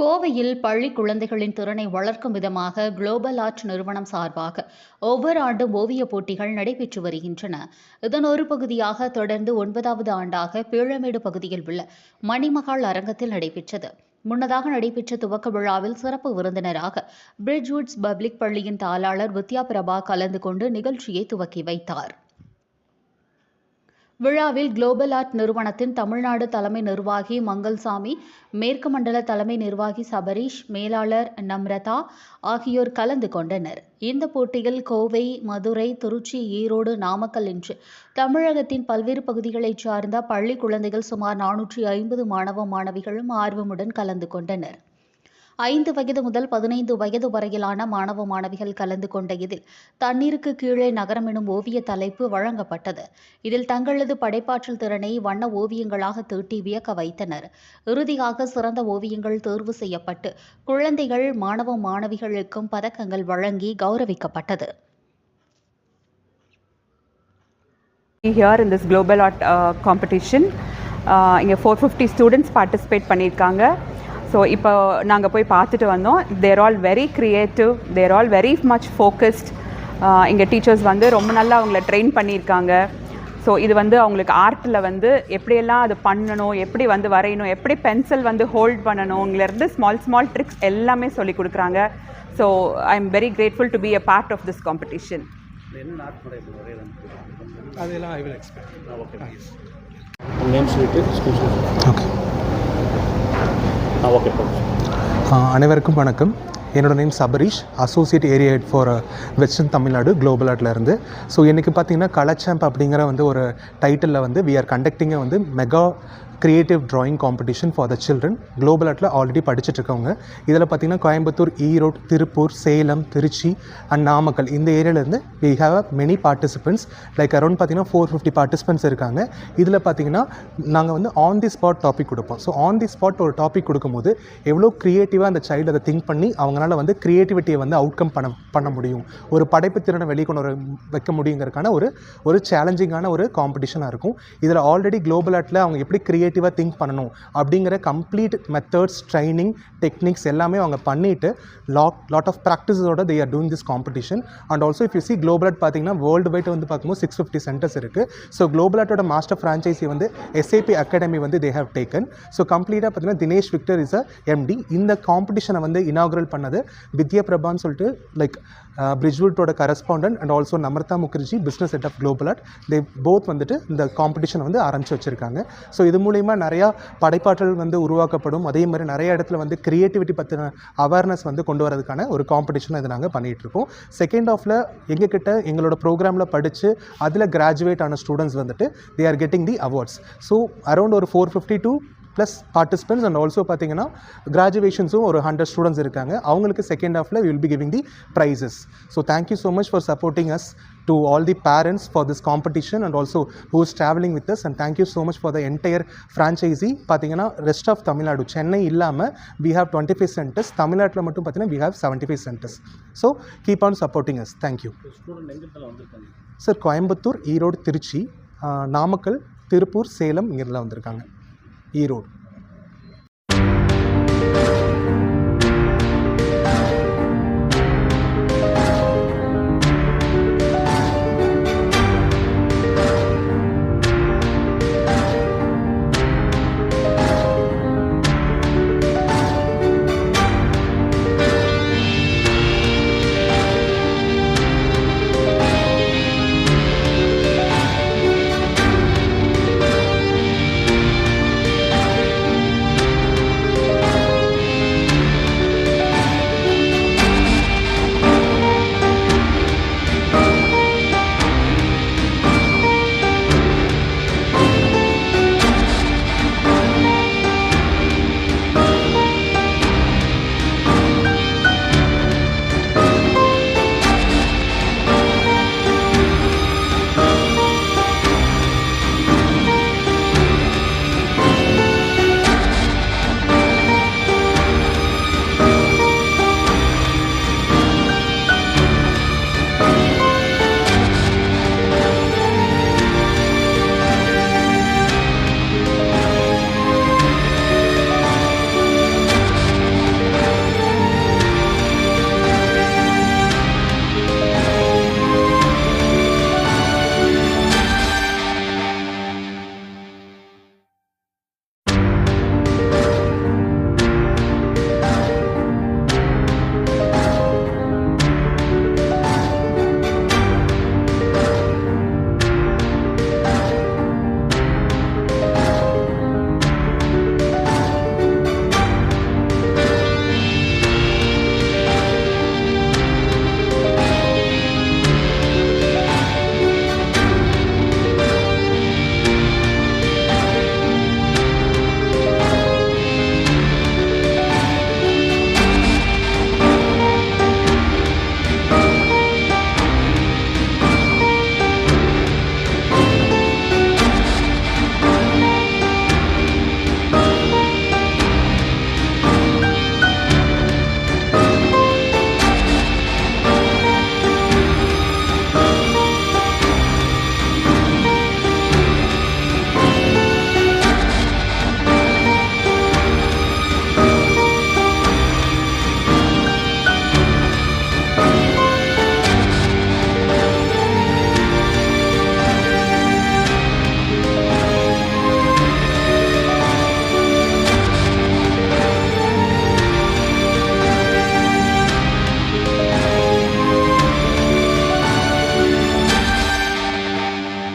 கோவையில் பள்ளி குழந்தைகளின் திறனை வளர்க்கும் விதமாக குளோபல் ஆர்ட் நிறுவனம் சார்பாக ஒவ்வொரு ஆண்டும் ஓவியப் போட்டிகள் நடைபெற்று வருகின்றன. இதன் ஒரு பகுதியாக தொடர்ந்து ஒன்பதாவது ஆண்டாக பீழமேடு பகுதியில் உள்ள மணிமகால் அரங்கத்தில் நடைபெற்றது. முன்னதாக நடைபெற்ற துவக்க விழாவில் சிறப்பு விருந்தினராக பிரிட்ஜ்வுட்ஸ் பப்ளிக் பள்ளியின் தாளாளர் வித்யா பிரபா கலந்து கொண்டு நிகழ்ச்சியை துவக்கி வைத்தார். விழாவில் குளோபல் ஆர்ட் நிறுவனத்தின் தமிழ்நாடு தலைமை நிர்வாகி மங்கள்சாமி மேற்கு மண்டல தலைமை நிர்வாகி சபரீஷ் மேலாளர் நம்ரதா ஆகியோர் கலந்து கொண்டனர். இந்த போட்டியில் கோவை மதுரை திருச்சி ஈரோடு நாமக்கல் என்று தமிழகத்தின் பல்வேறு பகுதிகளைச் சார்ந்த பள்ளி குழந்தைகள் சுமார் நானூற்றி ஐம்பது மாணவ மாணவிகளும் ஆர்வமுடன் கலந்து கொண்டனர். ஐந்து வயது முதல் பதினைந்து வயது வரையிலான மாணவ மாணவிகள் கலந்து கொண்ட இதில் தண்ணீருக்கு கீழே நகரம் எனும் ஓவிய தலைப்பு வழங்கப்பட்டது. இதில் தங்களது படைப்பாற்றல் திறனை வண்ண ஓவியங்களாக தீட்டி வியக்க வைத்தனர். இறுதியாக சிறந்த ஓவியங்கள் தேர்வு செய்யப்பட்டு குழந்தைகள் மாணவ மாணவிகளுக்கும் பதக்கங்கள் வழங்கி கௌரவிக்கப்பட்டது. Here in this global art uh, competition. Uh, இங்கே ஃபோர் ஃபிஃப்டி ஸ்டூடெண்ட்ஸ் பார்ட்டிசிபேட் பண்ணியிருக்காங்க. ஸோ இப்போ நாங்கள் போய் பார்த்துட்டு வந்தோம். They're all very creative they're all very much focused இங்கே டீச்சர்ஸ் வந்து ரொம்ப நல்லா அவங்கள ட்ரெயின் பண்ணியிருக்காங்க. ஸோ இது வந்து அவங்களுக்கு ஆர்ட்டில் வந்து எப்படியெல்லாம் அது பண்ணணும் எப்படி வந்து வரையணும் எப்படி பென்சில் வந்து ஹோல்ட் பண்ணணுங்லேருந்து ஸ்மால் ஸ்மால் ட்ரிக்ஸ் எல்லாமே சொல்லி கொடுக்குறாங்க. So I am very grateful to be a part of this competition அதெல்லாம் ஐ வில் ஓகே நேம் சொல்லிட்டு ஓகே ஓகே அனைவருக்கும் வணக்கம். என்னோட name Sabarish. Associate area head for western Tamil Nadu global ஆர்ட்லேருந்து so இன்றைக்கி பார்த்தீங்கன்னா கலச்சாம்ப் அப்படிங்கிற வந்து ஒரு டைட்டிலில் வந்து வி ஆர் கண்டக்டிங்கை வந்து mega creative drawing competition for the children global ஆர்ட்டில் already படிச்சுட்ருக்கவங்க இதில் பார்த்தீங்கன்னா கோயம்புத்தூர் ஈரோடு திருப்பூர் சேலம் திருச்சி அண்ட் நாமக்கல். இந்த ஏரியாவிலேருந்து we have many participants like around பார்த்தீங்கன்னா ஃபோர் ஃபிஃப்டி பார்ட்டிசிபெண்ட்ஸ் இருக்காங்க. இதில் பார்த்தீங்கன்னா நாங்கள் வந்து ஆன் தி ஸ்பாட் டாபிக் கொடுப்போம். ஸோ ஆன் தி ஸ்பாட் ஒரு டாபிக் கொடுக்கும்போது எவ்வளோ க்ரியேட்டிவாக அந்த சைல்டு அதை திங்க் பண்ணி அவங்களால வந்து க்ரியேட்டிவிட்டியை வந்து அவுட்கம் பண்ண பண்ண முடியும். ஒரு படைப்பு திறனை வெளிக்கொண்டு வர வைக்க முடியுங்கிறதுக்கான ஒரு ஒரு சேலஞ்சிங்கான ஒரு காம்படிஷனாக இருக்கும். இதில் ஆல்ரெடி குளோபல் ஆர்ட்டில் அவங்க எப்படி க்ரியேட்டிவாக திங்க் பண்ணணும். அப்படிங்கிற கம்ப்ளீட் மெத்தட்ஸ் ட்ரைனிங் டெக்னிக்ஸ் எல்லாமே அவங்க பண்ணிவிட்டு lot lot of ப்ராக்டிஸோட they are doing this competition and also if you see global art பார்த்தீங்கன்னா வேர்ல்டு வைட் வந்து பார்க்கும்போது சிக்ஸ் ஃபிஃப்டி சென்டர்ஸ் இருக்குது ஸோ குளோபல் மாஸ்டர் ஃப்ரான்ச்சைசி வந்து எஸ்ஏபி அகாடமி வந்து தே ஹவ் டேக்கன் ஸோ கம்ப்ளீட்டாக பார்த்தீங்கன்னா Dinesh Victor is a MD இந்த காம்படிஷனை வந்து இனாகுரல் பண்ணது வித்யா பிரபான்னு சொல்லிட்டு like பிரிஜ்வுட்டோட correspondent and also Namrata Mukherjee business head of global art they both வந்துட்டு இந்த காம்படிஷன் வந்து ஆரம்பித்து வச்சுருக்காங்க. ஸோ இது மூலயமா நிறையா படைப்பாற்றல் வந்து உருவாக்கப்படும். அதே மாதிரி நிறைய இடத்துல வந்து கிரியேட்டிவிட்டி பற்றின அவேர்னஸ் வந்து கொண்டு வரதுக்கான ஒரு காம்படிஷனை இதை நாங்கள் பண்ணிகிட்ருக்கோம் செகண்ட் ஆஃபில் எங்ககிட்ட எங்களோட ப்ரோக்ராமில் படித்து அதில் கிராஜுவேட் ஆன ஸ்டூடெண்ட்ஸ் வந்துட்டு they are getting the awards so around ஒரு four fifty two plus participants and also பார்த்தீங்கன்னா கிராஜுவேஷன்ஸும் ஒரு ஹண்ட்ரட் ஸ்டூடெண்ட்ஸ் இருக்காங்க. அவங்களுக்கு செகண்ட் ஹாஃபில் will be giving the prizes so thank you so much for supporting us to all the parents for this competition and also who is travelling with us and thank you so much for the entire franchise பார்த்தீங்கன்னா rest of Tamil Nadu Chennai இல்லாமல் we have twenty five centres தமிழ்நாட்டில் மட்டும் பார்த்தீங்கன்னா we have seventy five centres so keep on supporting us thank you sir Coimbatore Erode Trichy Namakkal Tiruppur Salem இங்கெல்லாம் வந்திருக்காங்க. ஈரோடு